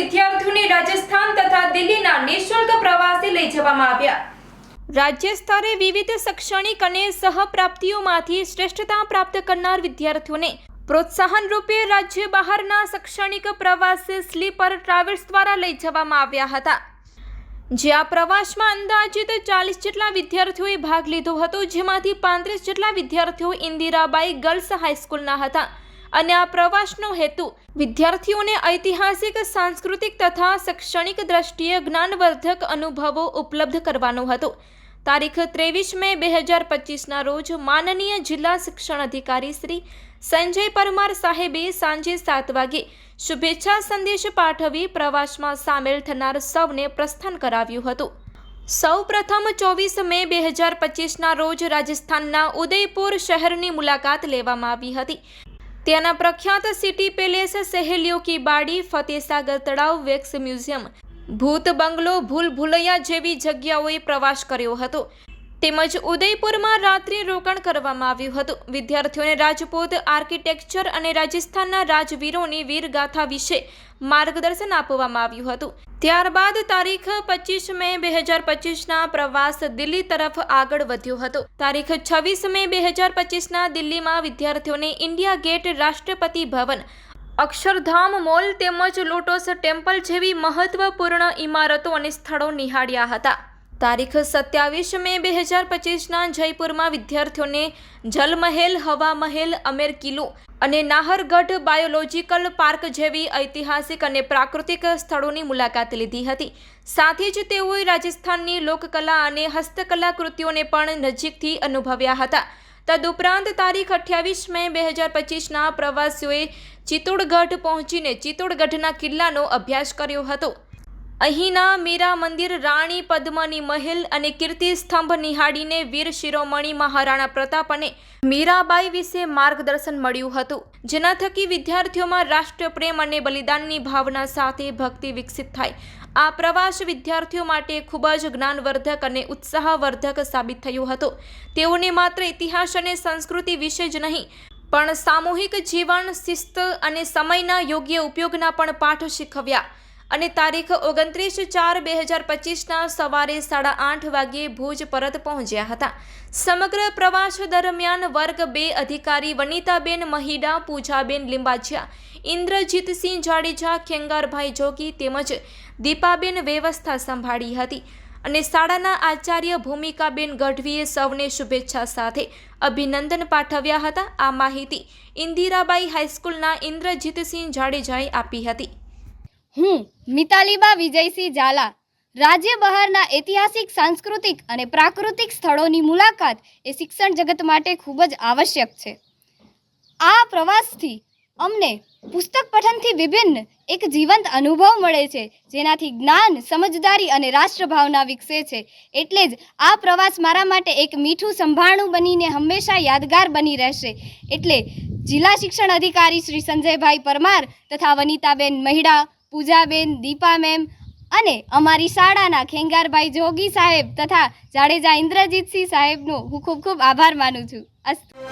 વિદ્યાર્થીઓને રાજસ્થાન તથા દિલ્હીના નિઃશુલ્ક પ્રવાસે લઈ જવામાં આવ્યા. રાજ્ય સ્તરે વિવિધ શૈક્ષણિક અને સહપ્રાપ્તિઓમાંથી શ્રેષ્ઠતા પ્રાપ્ત કરનાર વિદ્યાર્થીઓને પ્રોત્સાહન રૂપે રાજ્ય બહારના શૈક્ષણિક પ્રવાસે સ્લીપર ટ્રાવેલ્સ દ્વારા લઈ જવામાં આવ્યા હતા. જ્યાં પ્રવાસમાં અંદાજિત ચાલીસ જેટલા વિદ્યાર્થીઓએ ભાગ લીધો હતો, જેમાંથી પાંત્રીસ જેટલા વિદ્યાર્થીઓ ઇન્દિરાબાઈ ગર્લ્સ હાઈસ્કૂલના હતા. અને આ પ્રવાસનો હેતુ વિદ્યાર્થીઓને ઐતિહાસિક, સાંસ્કૃતિક તથા શૈક્ષણિક દ્રષ્ટિએ જ્ઞાનવર્ધક અનુભવો ઉપલબ્ધ કરવાનો હતો. તારીખ ત્રેવીસ મે બે હજાર પચીસના રોજ માનનીય જિલ્લા શિક્ષણ અધિકારી શ્રી સંજય પરમાર સાહેબે સાંજે સાત વાગે શુભેચ્છા સંદેશ પાઠવી પ્રવાસમાં સામેલ થનાર સૌને પ્રસ્થાન કરાવ્યું હતું. સૌ પ્રથમ ચોવીસ મે બે હજાર પચીસના રોજ રાજસ્થાનના ઉદયપુર શહેરની મુલાકાત લેવામાં આવી હતી. ત્યાંના પ્રખ્યાત સિટી પેલેસ સહેલીઓ કી બાડી, ફતેસાગર તળાવ, વેક્સ મ્યુઝિયમ. ભૂત બંગલો ભૂલ ભૂલૈયા જેવી જગ્યાઓએ પ્રવાસ કર્યો હતો. તેમજ ઉદયપુરમાં રાત્રિ રોકાણ કરવામાં આવ્યું હતું. વિદ્યાર્થીઓને રાજપૂત, આર્કિટેક્ચર અને રાજસ્થાનના રાજવીરોની વીરગાથા વિશે માર્ગદર્શન આપવામાં આવ્યું હતું. ત્યારબાદ તારીખ પચીસ મે બે હજાર પચીસના પ્રવાસ દિલ્હી તરફ આગળ વધ્યો હતો. તારીખ છવ્વીસ મે બે હજાર પચીસના દિલ્હીમાં વિદ્યાર્થીઓને India Gate Rashtrapati Bhavan, Akshardham mall તેમજ લોટસ ટેમ્પલ જેવી મહત્વપૂર્ણ ઇમારતો અને સ્થળો નિહાળ્યા હતા. તારીખ સત્યાવીસ મે બે હજાર પચીસના જયપુરમાં વિદ્યાર્થીઓને જલમહેલ, હવામહેલ અમેર કિલ્લો અને નાહરગઢ બાયોલોજીકલ પાર્ક જેવી ઐતિહાસિક અને પ્રાકૃતિક સ્થળોની મુલાકાત લીધી હતી. સાથે જ તેઓએ રાજસ્થાનની લોકકલા અને હસ્તકલા કૃતિઓને પણ નજીકથી અનુભવ્યા હતા. તદુપરાંત તારીખ અઠ્યાવીસ મે બે હજાર પચીસના પ્રવાસીઓએ ચિત્તોડગઢ પહોંચીને ચિત્તોડગઢના કિલ્લાનો અભ્યાસ કર્યો હતો. અહીંના મીરા મંદિર, રાણી પદ્મની મહેલ અને કીર્તિ સ્તંભ નિહાળીને વીર શિરોમણી મહારાણા પ્રતાપ અને મીરાબાઈ વિશે માર્ગદર્શન મળ્યું હતું, જેના થકી વિદ્યાર્થીઓમાં રાષ્ટ્રપ્રેમ અને બલિદાનની ભાવના સાથે ભક્તિ વિકસિત થાય. આ પ્રવાસ વિદ્યાર્થીઓ માટે ખૂબ જ જ્ઞાનવર્ધક અને ઉત્સાહવર્ધક સાબિત થયો હતો. તેઓને માત્ર ઇતિહાસ અને સંસ્કૃતિ વિશે જ નહીં, પણ સામૂહિક જીવન, શિસ્ત અને સમયના યોગ્ય ઉપયોગના પણ પાઠ શીખવ્યા. અને તારીખ ઓગણત્રીસ ચાર બે હજાર પચીસના સવારે સાડા આઠ વાગ્યે ભુજ પરત પહોંચ્યા હતા. સમગ્ર પ્રવાસ દરમિયાન વર્ગ બે અધિકારી વનિતાબેન મહિડા, પૂજાબેન લિંબાચિયા ઇન્દ્રજીતસિંહ જાડેજા, ખેંગારભાઈ જોગી તેમજ દીપાબેન વ્યવસ્થા સંભાળી હતી અને શાળાના આચાર્ય ભૂમિકાબેન ગઢવીએ સૌને શુભેચ્છા સાથે અભિનંદન પાઠવ્યા હતા. આ માહિતી ઇન્દિરાબાઈ હાઈસ્કૂલના ઇન્દ્રજીતસિંહ જાડેજાએ આપી હતી. હું મિતાલીબા વિજયસિંહ ઝાલા. રાજ્ય બહારના ઐતિહાસિક, સાંસ્કૃતિક અને પ્રાકૃતિક સ્થળોની મુલાકાત એ શિક્ષણ જગત માટે ખૂબ જ આવશ્યક છે. આ પ્રવાસથી અમને પુસ્તક પઠનથી વિભિન્ન એક જીવંત અનુભવ મળે છે, જેનાથી જ્ઞાન, સમજદારી અને રાષ્ટ્રભાવના વિકસે છે. એટલે જ આ પ્રવાસ મારા માટે એક મીઠું સંભાળણું બનીને હંમેશા યાદગાર બની રહેશે. એટલે જિલ્લા શિક્ષણ અધિકારી શ્રી સંજયભાઈ પરમાર તથા વનિતાબેન મહિડા પૂજાબેન, દીપા મેમ અને અમારી શાળાના ખેંગારભાઈ જોગી સાહેબ તથા જાડેજા ઇન્દ્રજીતસિંહ સાહેબનો હું ખૂબ ખૂબ આભાર માનું છું. અસ્તુ